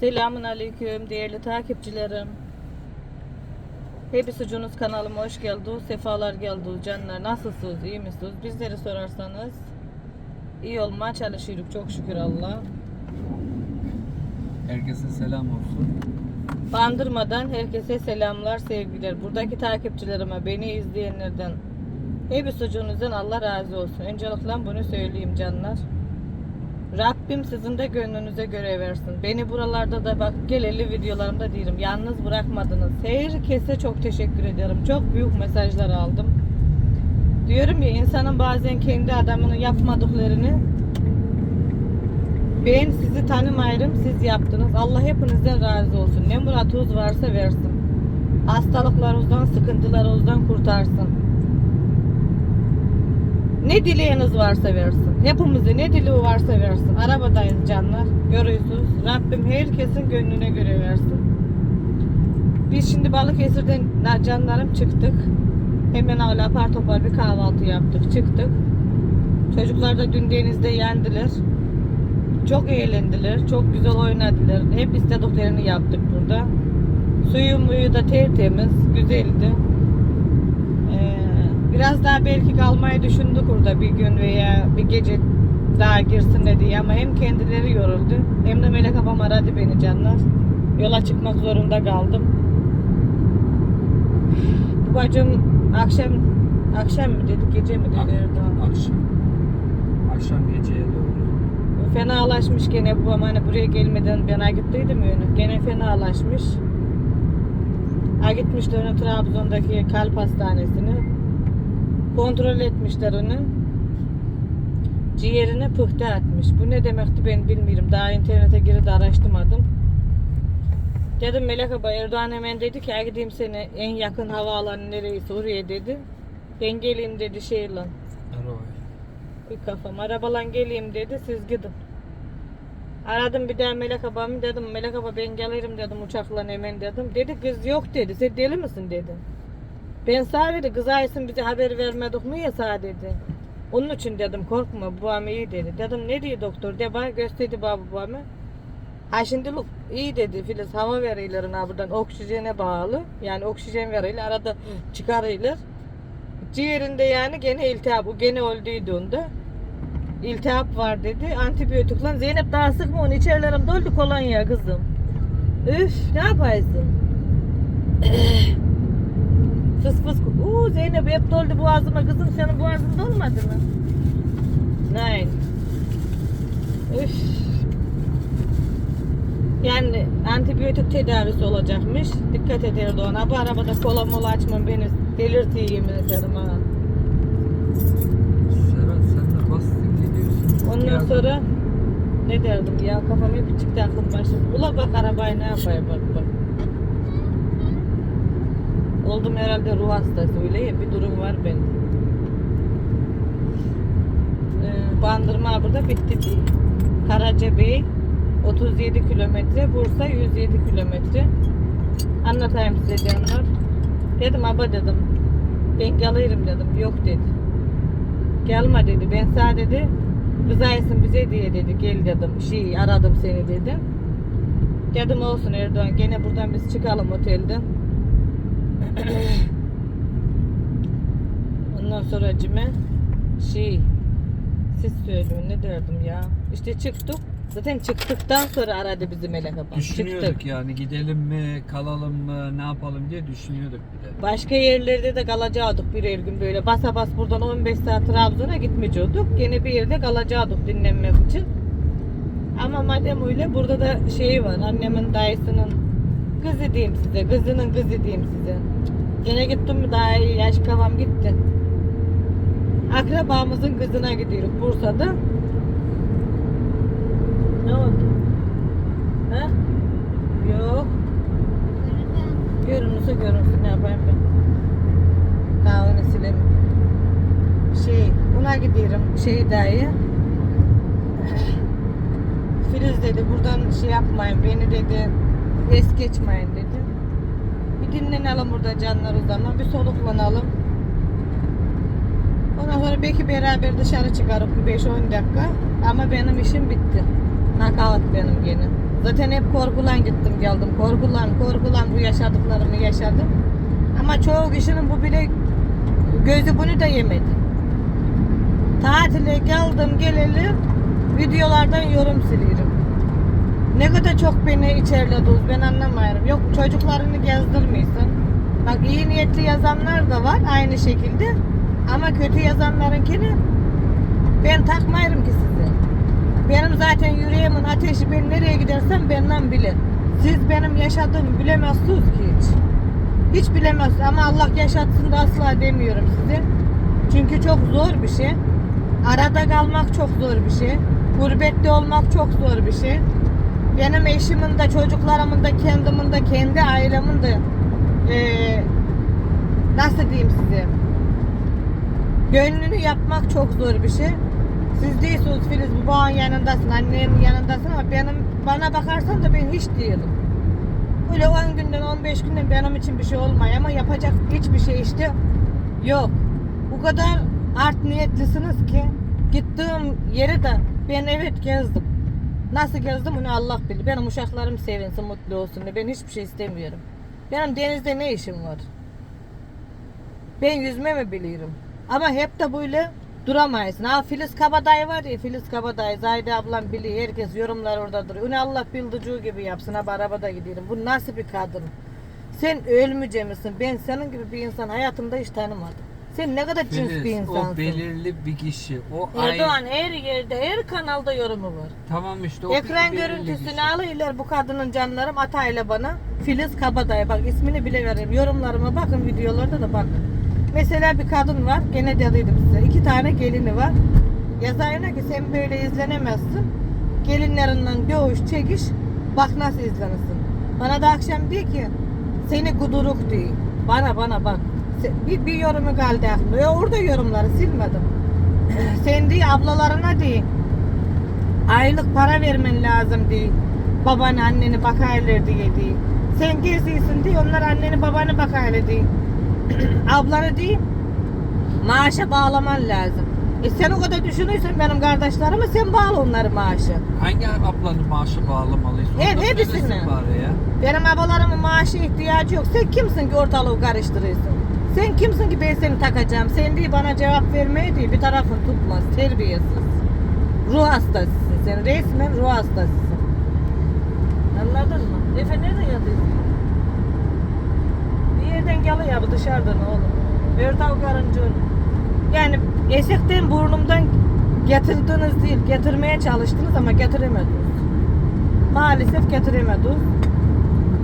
Selamun Aleyküm değerli takipçilerim. Hepsi Cunuz kanalıma hoş geldiniz. Sefalar geldiniz canlar. Nasılsınız? iyi misiniz? Bizleri sorarsanız iyi olmaya çalışıyoruz. Çok şükür Allah. Herkese selam olsun. Bandırmadan herkese selamlar, sevgiler. Buradaki takipçilerime, beni izleyenlerden, hepsi Cunuz'dan Allah razı olsun. Öncelikle bunu söyleyeyim canlar. Rabbim sizin de gönlünüze göre versin. Beni buralarda da bak geleli videolarımda değilim. Yalnız bırakmadınız. Herkese çok teşekkür ederim. Çok büyük mesajlar aldım. Diyorum ya insanın bazen kendi adamını yapmadıklarını ben sizi tanımayırım, siz yaptınız. Allah hepinizden razı olsun. Ne muratınız varsa versin. Hastalıklarınızdan, sıkıntılarınızdan kurtarsın. Ne dileğiniz varsa versin. Hepimize ne dileği varsa versin. Arabadayız canlar. Görüyorsunuz. Rabbim herkesin gönlüne göre versin. Biz şimdi Balıkesir'den canlarım çıktık. Hemen öyle apar topar bir kahvaltı yaptık. Çıktık. Çocuklar da dün denizde yendiler. Çok eğlendiler. Çok güzel oynadılar. Hep istediklerini yaptık burada. Suyu muyu da tertemiz. Güzeldi. Biraz daha belki kalmayı düşündük orada bir gün veya bir gece daha girsin diye ama hem kendileri yoruldu hem de Melek abam aradı beni canlar. Yola çıkmak zorunda kaldım. Bu bacım akşam akşam mı dedi gece mi dedi Erdoğan? Akşam. Akşam geceye doğru. Fenalaşmış gene babam hani buraya gelmeden bana gittiydim yönü. Gene fenalaşmış. Ha gitmişler onu Trabzon'daki kalp hastanesine. Kontrol etmişler onu. Ciğerine pıhtı atmış. Bu ne demekti ben bilmiyorum. Daha internete girip de araştırmadım. Dedim Melek abla Erdoğan hemen dedi ki "Ya gideyim seni en yakın havaalanı neresi oraya dedi. Ben geleyim dedi şeyle. Arabaya. Bir kafam. Arabalan geleyim dedi. Siz gidin. Aradım bir daha Melek abamı dedim. Melek abla ben gelirim dedim uçakla hemen dedim. Dedi kız yok dedi. Sen deli misin dedi. Ben sana dedi kız Aysun bize haber vermedik mi ya sana dedi. Onun için dedim korkma babam iyi dedi. Dedim ne diyor doktor de bana gösterdi baba babamı. Ha şimdi look, iyi dedi Filiz hava veriyorlar buradan oksijene bağlı. Yani oksijen veriyorlar arada çıkarıyorlar. Ciğerinde yani gene iltihap. O gene öldüydü onda. İltihap var dedi. Antibiyotik lan. Zeynep daha sıkma onu. İçerilerim doldu kolonya kızım. Üf ne yaparsın? fıs fıs. Uuu Zeynep hep doldu boğazıma kızım. Senin boğazın dolmadı mı? Nein. Üf. Yani antibiyotik tedavisi olacakmış. Dikkat ederdi ona. Bu arabada kola mola açmam beni delirtiyor yemin ederim ha. Serhat sen de bastın gidiyorsun. Ondan sonra ne derdim ya kafam hep çıktı aklım başım. Ula bak arabayı ne yapayım bak bak. Oldum herhalde ruh hastası öyle ya bir durum var benim. Ee, bandırma burada bitti değil. Karacabey 37 kilometre, Bursa 107 kilometre. Anlatayım size canlar. Dedim aba dedim. Ben gelirim dedim. Yok dedi. Gelme dedi. Ben sana dedi. Kızaysın bize diye dedi. Gel dedim. Şey aradım seni dedi. Dedim olsun Erdoğan. Gene buradan biz çıkalım otelden. Ondan sonra cime şey siz söyleyin ne derdim ya. İşte çıktık. Zaten çıktıktan sonra aradı bizi Melek abla. Düşünüyorduk Çıktık. yani gidelim mi, kalalım mı, ne yapalım diye düşünüyorduk bir de. Başka yerlerde de kalacaktık birer gün böyle. Basa bas buradan 15 saat Trabzon'a gitmeyecektik. Gene bir yerde kalacaktık dinlenmek için. Ama madem öyle burada da şey var. Annemin dayısının kızı diyeyim size. Kızının kızı diyeyim size. Gene gittim mi daha iyi yaş kavam gitti. Akrabamızın kızına gidiyoruz Bursa'da. Ne oldu? Ha? Yok. Görünürse görünsün ne yapayım ben. Daha onu sileyim. Şey, buna gidiyorum şey dayı. Filiz dedi buradan şey yapmayın beni dedi es geçmeyin dedi. Bir dinlenelim burada canlar o zaman bir soluklanalım. Ondan sonra belki beraber dışarı çıkarıp bir 5-10 dakika ama benim işim bitti. Nakavt benim gene. Zaten hep korkulan gittim geldim. Korkulan, korkulan bu yaşadıklarımı yaşadım. Ama çoğu kişinin bu bile gözü bunu da yemedi. Tatile geldim geleli videolardan yorum siliyorum. Ne kadar çok beni içerlediniz ben anlamıyorum. Yok çocuklarını gezdirmiyorsun. Bak iyi niyetli yazanlar da var aynı şekilde. Ama kötü yazanlarınkini ben takmayırım ki size. Benim zaten yüreğimin ateşi ben nereye gidersem benden bilir. Siz benim yaşadığımı bilemezsiniz ki hiç. Hiç bilemezsiniz ama Allah yaşatsın da asla demiyorum size. Çünkü çok zor bir şey. Arada kalmak çok zor bir şey. Gurbette olmak çok zor bir şey. Benim eşimin de çocuklarımın da kendimin de kendi ailemin de eee, nasıl diyeyim size gönlünü yapmak çok zor bir şey. Siz değilsiniz Filiz babanın yanındasın, annenin yanındasın ama benim bana bakarsan da ben hiç değilim. Öyle 10 günden 15 günden benim için bir şey olmuyor ama yapacak hiçbir şey işte yok. Bu kadar art niyetlisiniz ki gittiğim yeri de ben evet gezdim. Nasıl gezdim onu Allah bilir. Benim uşaklarım sevinsin, mutlu olsun. Ben hiçbir şey istemiyorum. Benim denizde ne işim var? Ben yüzme mi biliyorum? Ama hep de böyle duramayız. Ha Filiz Kabadayı var ya Filiz Kabadayı. Zahide ablam biliyor. Herkes yorumlar orada duruyor. Onu Allah bildiği gibi yapsın. Ha arabada gidiyorum. Bu nasıl bir kadın? Sen ölmeyecek misin? Ben senin gibi bir insan hayatımda hiç tanımadım. Sen ne kadar cins bir insansın. o belirli bir kişi. O ay Erdoğan her yerde, her kanalda yorumu var. tamam işte o Ekran belirli görüntüsünü kişi. alıyorlar bu kadının canlarım atayla bana. Filiz Kabadayı bak ismini bile veririm. Yorumlarıma bakın videolarda da bakın. Mesela bir kadın var. Gene dediydim size. iki tane gelini var. Yazarına ki sen böyle izlenemezsin. Gelinlerinden dövüş çekiş. Bak nasıl izlenirsin. Bana da akşam diyor ki seni kuduruk diyor. Bana bana bak. Bir, bir yorumu kaldı aklımda. Ya orada yorumları silmedim. sen diye ablalarına diye aylık para vermen lazım diye. Babanı anneni bakaylar diye diye. Sen geziyorsun diye onlar anneni babanı bakaylar diye. Ablanı diye maaşa bağlaman lazım. E sen o kadar düşünüyorsan benim kardeşlerime sen bağla onları maaşı. Hangi ablanın maaşı bağlamalıyız? Da hepsini. Benim ablalarımın maaşı ihtiyacı yok. Sen kimsin ki ortalığı karıştırıyorsun? Sen kimsin ki ben seni takacağım? Sen diye bana cevap vermeye değil bir tarafın tutmaz. Terbiyesiz. Ruh hastasısın sen. Resmen ruh hastasısın. Anladın mı? Efe nerede yatıyorsun? Bir yerden geliyor bu dışarıdan oğlum. Vertav karıncığın. Yani esekten burnumdan getirdiniz değil, getirmeye çalıştınız ama getiremediniz. Maalesef getiremediniz.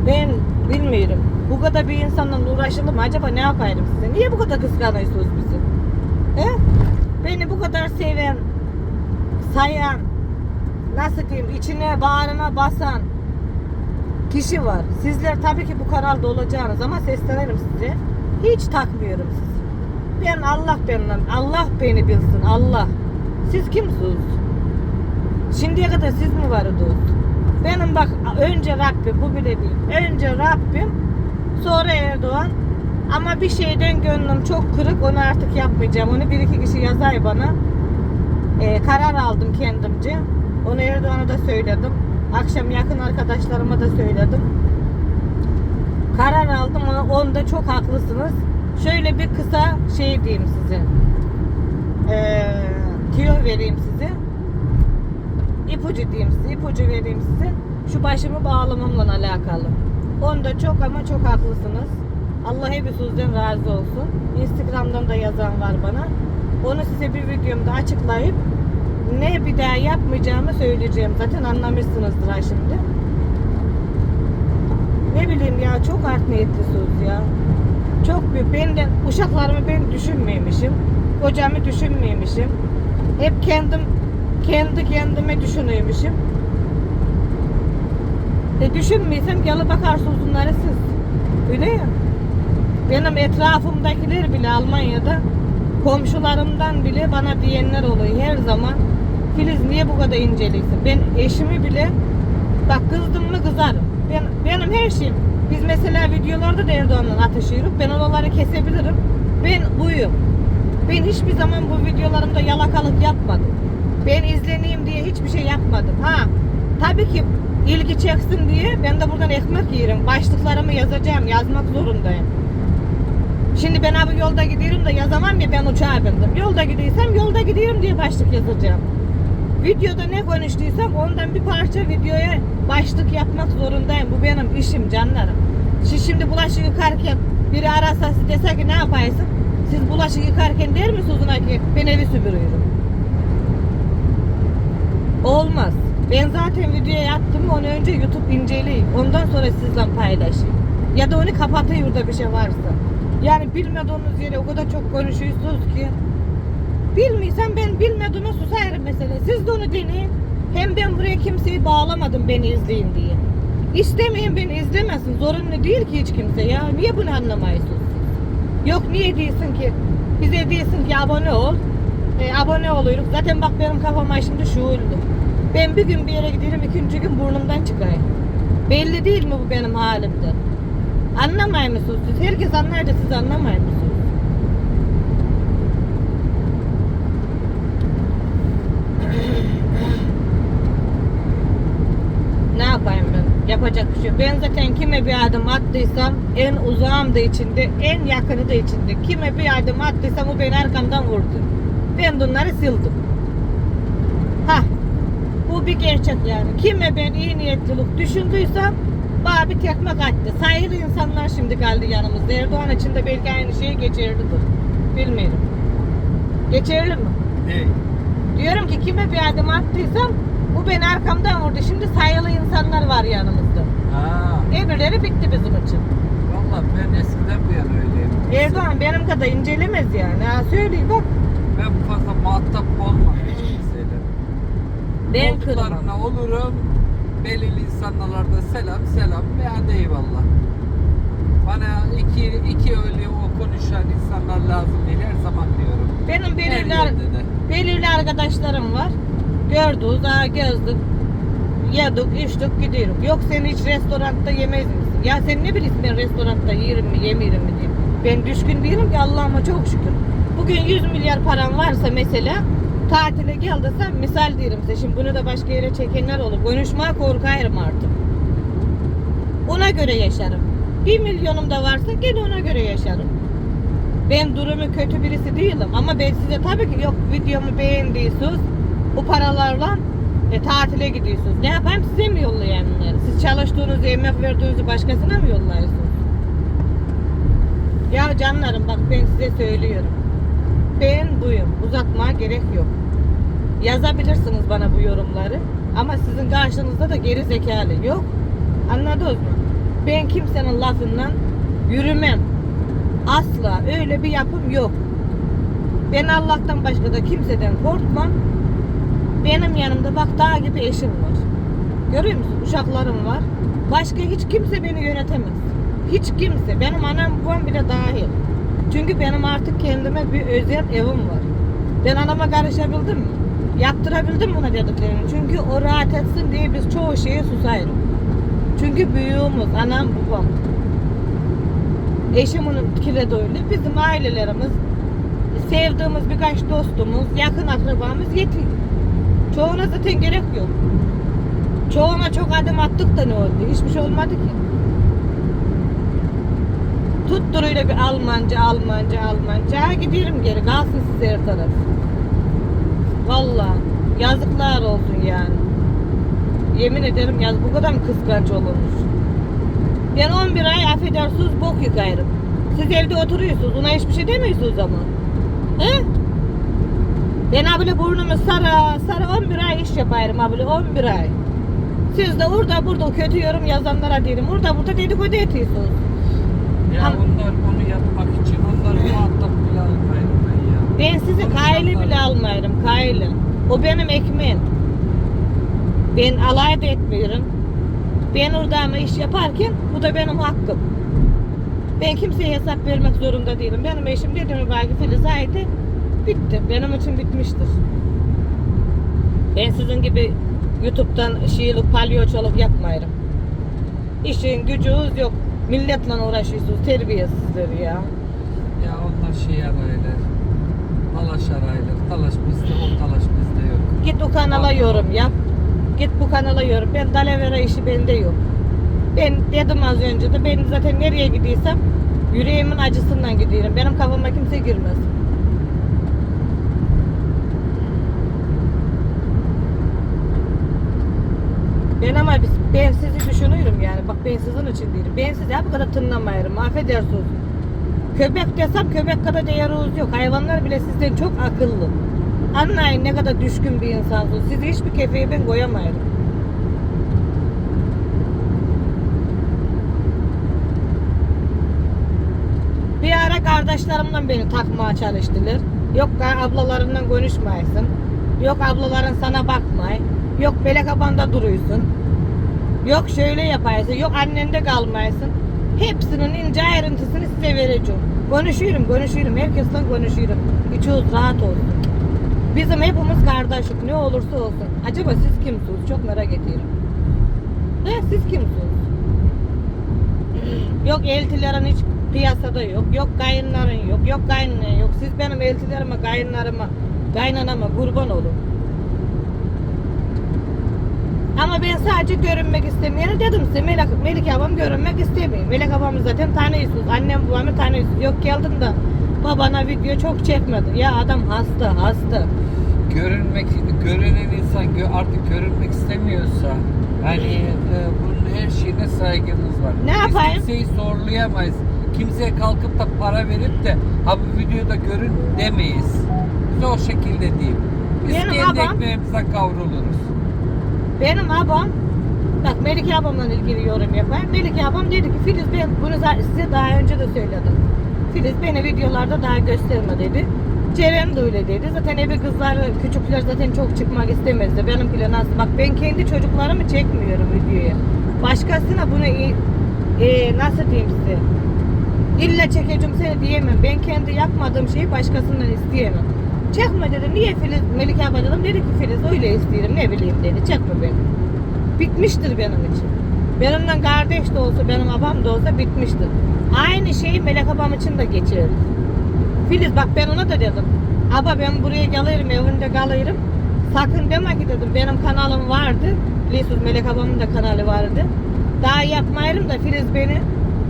Ben bilmiyorum. Bu kadar bir insanla uğraşılır mı? Acaba ne yapayım size? Niye bu kadar kıskanıyorsunuz bizi? He? Beni bu kadar seven, sayan, nasıl diyeyim, içine bağrına basan kişi var. Sizler tabii ki bu kanalda olacağınız ama seslenirim size. Hiç takmıyorum sizi. Ben Allah benimle, Allah beni bilsin, Allah. Siz kimsiniz? Şimdiye kadar siz mi vardınız? Benim bak önce Rabbim bu bile değil. Önce Rabbim sonra Erdoğan ama bir şeyden gönlüm çok kırık onu artık yapmayacağım. Onu bir iki kişi yazay bana. Ee, karar aldım kendimce. Onu Erdoğan'a da söyledim. Akşam yakın arkadaşlarıma da söyledim. Karar aldım onda çok haklısınız. Şöyle bir kısa şey diyeyim size. Ee, tüyo vereyim size ipucu diyeyim size, ipucu vereyim size. Şu başımı bağlamamla alakalı. Onda çok ama çok haklısınız. Allah hepinizden razı olsun. Instagram'dan da yazan var bana. Onu size bir videomda açıklayıp ne bir daha yapmayacağımı söyleyeceğim. Zaten anlamışsınızdır ha şimdi. Ne bileyim ya çok art niyetlisiniz ya. Çok büyük. Benden uşaklarımı ben düşünmemişim. Kocamı düşünmemişim. Hep kendim kendi kendime düşünüyormuşum. E düşünmüyorsam gelip bakarsınız bunları siz. Öyle ya. Benim etrafımdakiler bile Almanya'da komşularımdan bile bana diyenler oluyor her zaman. Filiz niye bu kadar inceliyorsun? Ben eşimi bile bak kızdım mı kızarım. Ben, benim her şeyim. Biz mesela videolarda da Erdoğan'la atışıyoruz. Ben oraları kesebilirim. Ben buyum. Ben hiçbir zaman bu videolarımda yalakalık yapmadım. Ben izleneyim diye hiçbir şey yapmadım. Ha Tabii ki ilgi çeksin diye ben de buradan ekmek yerim. Başlıklarımı yazacağım. Yazmak zorundayım. Şimdi ben abi yolda gidiyorum da yazamam ya ben uçağa bindim. Yolda gidiyorsam yolda gidiyorum diye başlık yazacağım. Videoda ne konuştuysam ondan bir parça videoya başlık yapmak zorundayım. Bu benim işim canlarım. Siz şimdi bulaşık yıkarken biri arasa siz dese ki ne yapaysın? Siz bulaşık yıkarken der mi Suzun'a ki ben evi süpürüyorum? Olmaz. Ben zaten videoya attım onu önce YouTube inceleyeyim. Ondan sonra sizle paylaşayım. Ya da onu kapatayım da bir şey varsa. Yani bilmediğiniz yere o kadar çok konuşuyorsunuz ki. Bilmiyorsam ben bilmediğime susarım mesela. Siz de onu deneyin. Hem ben buraya kimseyi bağlamadım beni izleyin diye. İstemeyen beni izlemesin. Zorunlu değil ki hiç kimse ya. Niye bunu anlamayısınız siz? Yok niye değilsin ki? Bize değilsin ki abone ol. E, abone oluyoruz. Zaten bak benim kafama şimdi şu oldu. Ben bir gün bir yere giderim, ikinci gün burnumdan çıkayım. Belli değil mi bu benim halimde? Anlamay mısınız siz? Herkes anlar da siz anlamay mısınız? Ne yapayım ben? Yapacak bir şey yok. Ben zaten kime bir adım attıysam en uzağım da içinde, en yakını da içinde. Kime bir adım attıysam o beni arkamdan vurdu. Ben bunları sildim. Ha, bu bir gerçek yani. Kime ben iyi niyetlilik düşündüysem bana bir tekme attı. Sayılı insanlar şimdi geldi yanımızda. Erdoğan için de belki aynı şeyi geçerlidir. Bilmiyorum. Geçerli mi? Ne? Diyorum ki kime bir adım attıysam bu beni arkamdan vurdu. Şimdi sayılı insanlar var yanımızda. Ha. Öbürleri bitti bizim için. Valla ben eskiden bu yana öyleyim. Erdoğan benim kadar incelemez yani. Ha, söyleyeyim bak. Ben fazla muhatap olmam. Ben kırmam. Olurum. Belirli insanlara selam selam ve hadi eyvallah. Bana iki, iki öyle o konuşan insanlar lazım değil her zaman diyorum. Benim belirli, de. belirli arkadaşlarım var. Gördük, daha gezdik. Yedik, içtik, gidiyoruz. Yok sen hiç restoranda yemez misin? Ya sen ne bilirsin ben restoranda yerim mi, yemeyelim mi diye. Ben düşkün değilim ki Allah'ıma çok şükür. Bugün 100 milyar param varsa mesela tatile gel desem misal diyelim size. Şimdi bunu da başka yere çekenler olur. Konuşmaya korkarım artık. Ona göre yaşarım. 1 milyonum da varsa gene ona göre yaşarım. Ben durumu kötü birisi değilim ama ben size tabii ki yok videomu beğendiyseniz bu paralarla e, tatile gidiyorsunuz. Ne yapayım size mi yollayayım bunları? Siz çalıştığınızı, emek verdiğinizi başkasına mı yollayıyorsunuz? Ya canlarım bak ben size söylüyorum. Ben buyum. Uzatmaya gerek yok. Yazabilirsiniz bana bu yorumları. Ama sizin karşınızda da geri zekalı yok. Anladınız mı? Ben kimsenin lafından yürümem. Asla öyle bir yapım yok. Ben Allah'tan başka da kimseden korkmam. Benim yanımda bak dağ gibi eşim var. Görüyor musun? Uşaklarım var. Başka hiç kimse beni yönetemez. Hiç kimse. Benim anam babam bile dahil. Çünkü benim artık kendime bir özel evim var. Ben anama karışabildim mi? Yaptırabildim ona dediklerini? Çünkü o rahat etsin diye biz çoğu şeye susayız. Çünkü büyüğümüz, anam babam. Eşimin kire de öyle. Bizim ailelerimiz, sevdiğimiz birkaç dostumuz, yakın akrabamız yetiyor. Çoğuna zaten gerek yok. Çoğuna çok adım attık da ne oldu? Hiçbir şey olmadı ki. Tutturuyla bir Almanca, Almanca, Almanca. Ha, gidiyorum geri. Kalsın size her taraf. Vallahi yazıklar olsun yani. Yemin ederim yaz bu kadar mı kıskanç olurmuş? Ben 11 ay affedersiniz bok yıkayırım. Siz evde oturuyorsunuz. Ona hiçbir şey demiyorsunuz ama. He? Ben abile burnumu sara sara 11 ay iş yaparım abile 11 ay. Siz de orada burada kötü yorum yazanlara diyelim. Orada burada dedikodu ediyorsunuz. Ya onlar onu yapmak için onlar muhatap bile almayın ben ya. Ben sizi kaylı bile almayırım kaylı. O benim ekmeğim. Ben alay da etmiyorum. Ben orada ama iş yaparken bu da benim hakkım. Ben kimseye hesap vermek zorunda değilim. Benim eşim dediğim belki Filiz Haydi bitti. Benim için bitmiştir. Ben sizin gibi YouTube'dan şiirlik palyaçoluk yapmayırım. İşin gücünüz yok. Milletle uğraşıyorsunuz. Terbiyesizler ya. Ya onlar şey araylar. Talaş araylar. Talaş bizde o talaş bizde yok. Git o kanala yorum yap. git bu kanala yorum. Ben dalavera işi bende yok. Ben dedim az önce de ben zaten nereye gidiyorsam yüreğimin acısından gidiyorum. Benim kafama kimse girmez. Ben ama biz, ben sizi düşünüyorum yani. Bak ben sizin için değilim. Ben sizi bu kadar tınlamayırım. Affedersiniz. Köpek desem köpek kadar değeriniz yok. Hayvanlar bile sizden çok akıllı. Anlayın ne kadar düşkün bir insansınız. Sizi hiçbir kefeye ben koyamayırım. Bir ara kardeşlerimden beni takmaya çalıştılar. Yok ablalarından konuşmayasın. Yok ablaların sana bakmay. Yok abanda duruyorsun. Yok şöyle yaparsın. Yok annende kalmaysın. Hepsinin ince ayrıntısını size vereceğim. Konuşuyorum, konuşuyorum. Herkesle konuşuyorum. İçiniz rahat olsun. Bizim hepimiz kardeşlik ne olursa olsun. Acaba siz kimsiniz? Çok merak ediyorum. He, siz kimsiniz? Yok eltilerin hiç piyasada yok. Yok kayınların yok. Yok kayınların yok. Siz benim eltilerime, kayınlarıma, kaynanama kurban olun. Ama ben sadece görünmek istemeyene dedim size Melek, Melik abam görünmek istemiyor. Melek abamı zaten tanıyorsunuz. Annem babamı tanıyorsunuz. Yok geldim de babana video çok çekmedi. Ya adam hasta hasta. görünmek görünen insan artık görünmek istemiyorsa hani e, bunun her şeyine saygımız var. Ne Biz yapayım? kimseyi zorlayamayız. Kimseye kalkıp da para verip de ha bu videoda görün demeyiz. Biz o şekilde diyeyim. Biz Benim kendi babam- ekmeğimize kavruluruz. Benim abam Bak Melike abamla ilgili yorum yapayım. Melike abam dedi ki Filiz ben bunu size daha önce de söyledim. Filiz beni videolarda daha gösterme dedi. Ceren de öyle dedi. Zaten evi kızlar, küçükler zaten çok çıkmak istemezdi. Benimkiler nasıl? Bak ben kendi çocuklarımı çekmiyorum videoya. Başkasına bunu e, nasıl diyeyim size? İlla çekeceğim seni diyemem. Ben kendi yapmadığım şeyi başkasından isteyemem. Çekme dedi. Niye Filiz? Melike abla dedim. Dedi ki Filiz öyle isterim. Ne bileyim dedi. Çekme beni. Bitmiştir benim için. Benimle kardeş de olsa, benim abam da olsa bitmiştir. Aynı şeyi Melek abam için de geçerli. Filiz bak ben ona da dedim. Aba ben buraya gelirim, evinde kalırım. Sakın deme ki dedim. Benim kanalım vardı. Biliyorsunuz Melek abamın da kanalı vardı. Daha yapmayırım da Filiz beni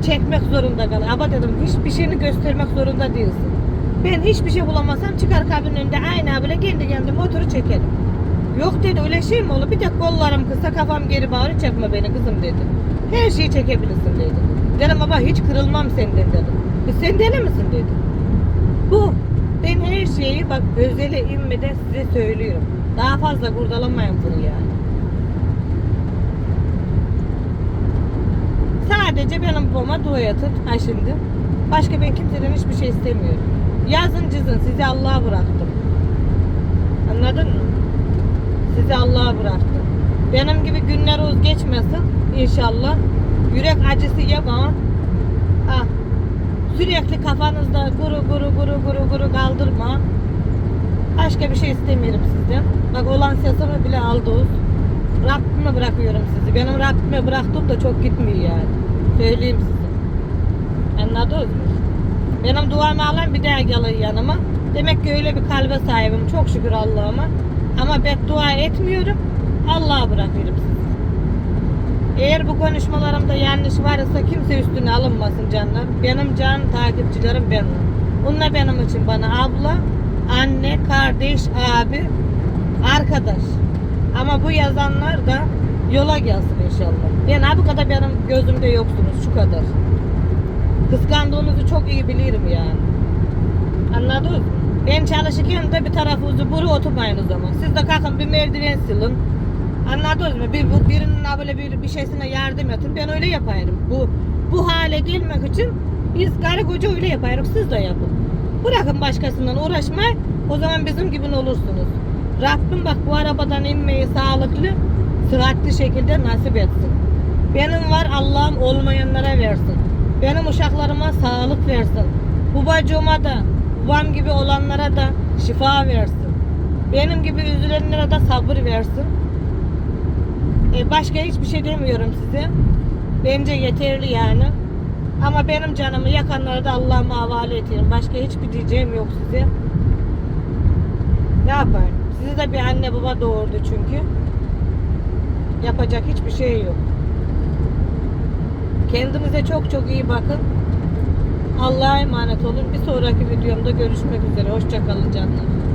çekmek zorunda kalır. Aba dedim hiçbir şeyini göstermek zorunda değilsin. Ben hiçbir şey bulamazsam çıkar kabinin önünde aynı abiyle kendi kendime oturup çekerim. Yok dedi öyle şey mi olur? Bir tek kollarım kısa kafam geri bağırı çekme beni kızım dedi. Her şeyi çekebilirsin dedi. Dedim baba hiç kırılmam senden dedim. E sen deli misin dedi. Bu. Ben her şeyi bak özele inmeden size söylüyorum. Daha fazla kurdalamayın bunu yani. Sadece benim babama dua yatın. Ha şimdi. Başka ben kimseden hiçbir şey istemiyorum. Yazın cızın sizi Allah'a bıraktım. Anladın mı? Sizi Allah'a bıraktım. Benim gibi günler uz geçmesin inşallah. Yürek acısı yapma. Ah. Sürekli kafanızda guru guru guru guru guru kaldırma. Başka bir şey istemiyorum sizden. Bak olan sesimi bile aldınız. Rabbime bırakıyorum sizi. Benim Rabbime bıraktığım da çok gitmiyor yani. Söyleyeyim size. Anladınız mı? Benim duamı alan bir daha gelir yanıma. Demek ki öyle bir kalbe sahibim. Çok şükür Allah'ıma. Ama beddua etmiyorum. Allah'a bırakıyorum. Eğer bu konuşmalarımda yanlış varsa kimse üstüne alınmasın canlar. Benim can takipçilerim benim. Bunlar benim için bana abla, anne, kardeş, abi, arkadaş. Ama bu yazanlar da yola gelsin inşallah. Yani bu kadar benim gözümde yoksunuz şu kadar. Kıskandığınızı çok iyi bilirim yani. Anladınız mı? Ben çalışırken de bir tarafınızı buru oturmayın o zaman. Siz de kalkın bir merdiven silin. Anladınız mı? Bir, bu, birinin böyle bir, bir şeysine yardım edin. Ben öyle yaparım. Bu bu hale gelmek için biz karı koca öyle yaparız. Siz de yapın. Bırakın başkasından uğraşmayı. O zaman bizim gibi olursunuz. Rabbim bak bu arabadan inmeyi sağlıklı, sıhhatli şekilde nasip etsin. Benim var Allah'ım olmayanlara versin. Benim uşaklarıma sağlık versin. Babacığıma da, babam gibi olanlara da şifa versin. Benim gibi üzülenlere de sabır versin. E, başka hiçbir şey demiyorum size. Bence yeterli yani. Ama benim canımı yakanlara da Allah'ıma havale ediyorum. Başka hiçbir diyeceğim yok size. Ne yapayım? Sizi de bir anne baba doğurdu çünkü. Yapacak hiçbir şey yok. Kendinize çok çok iyi bakın. Allah'a emanet olun. Bir sonraki videomda görüşmek üzere. Hoşçakalın canlar.